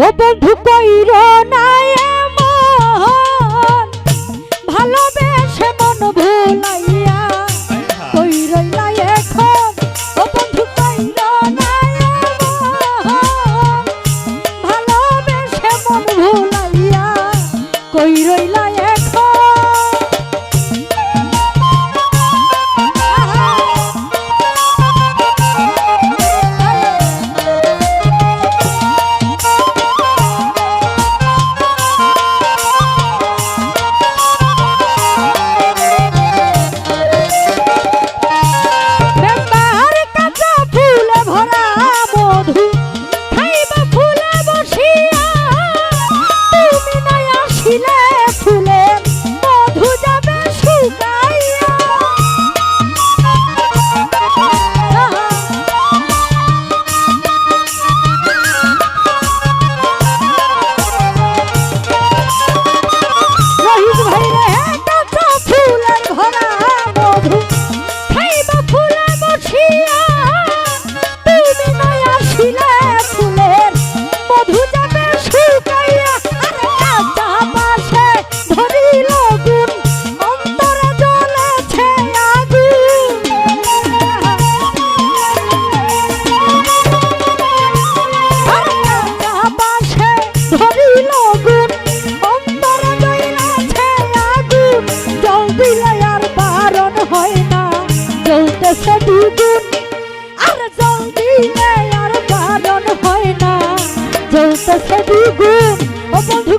ও বন্ধু নাই না এমন ভালোবে গেছে দুদিন আর জলদি নেই আর কারণ হয় না চলতেছে দুগুণ বন্ধু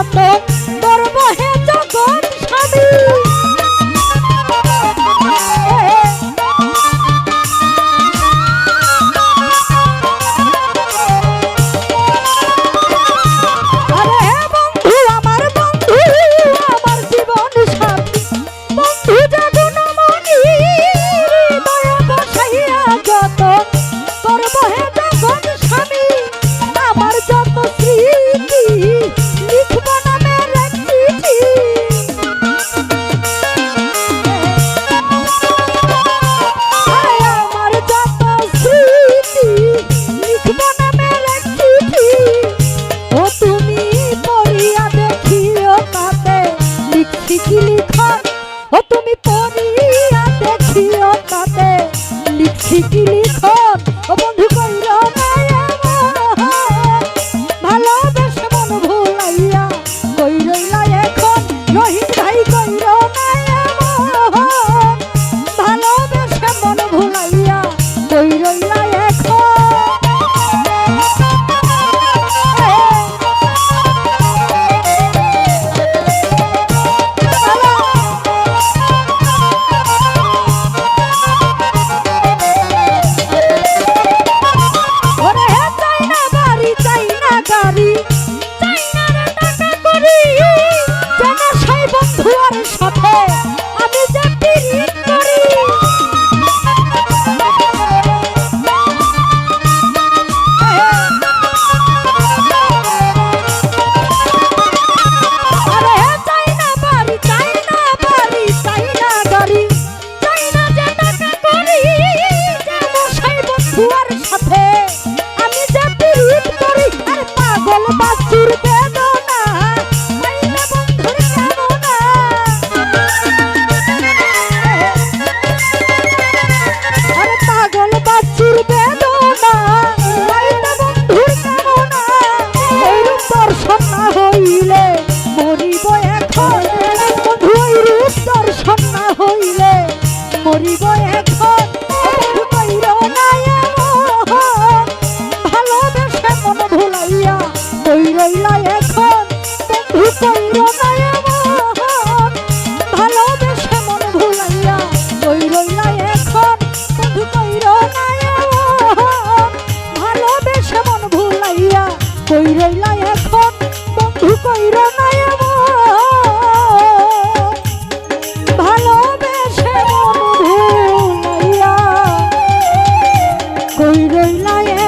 স্বপ্নে আমি পড়িয়া দেখিও তাতে লিখছি কি লিখন? ও বন্ধু 来也。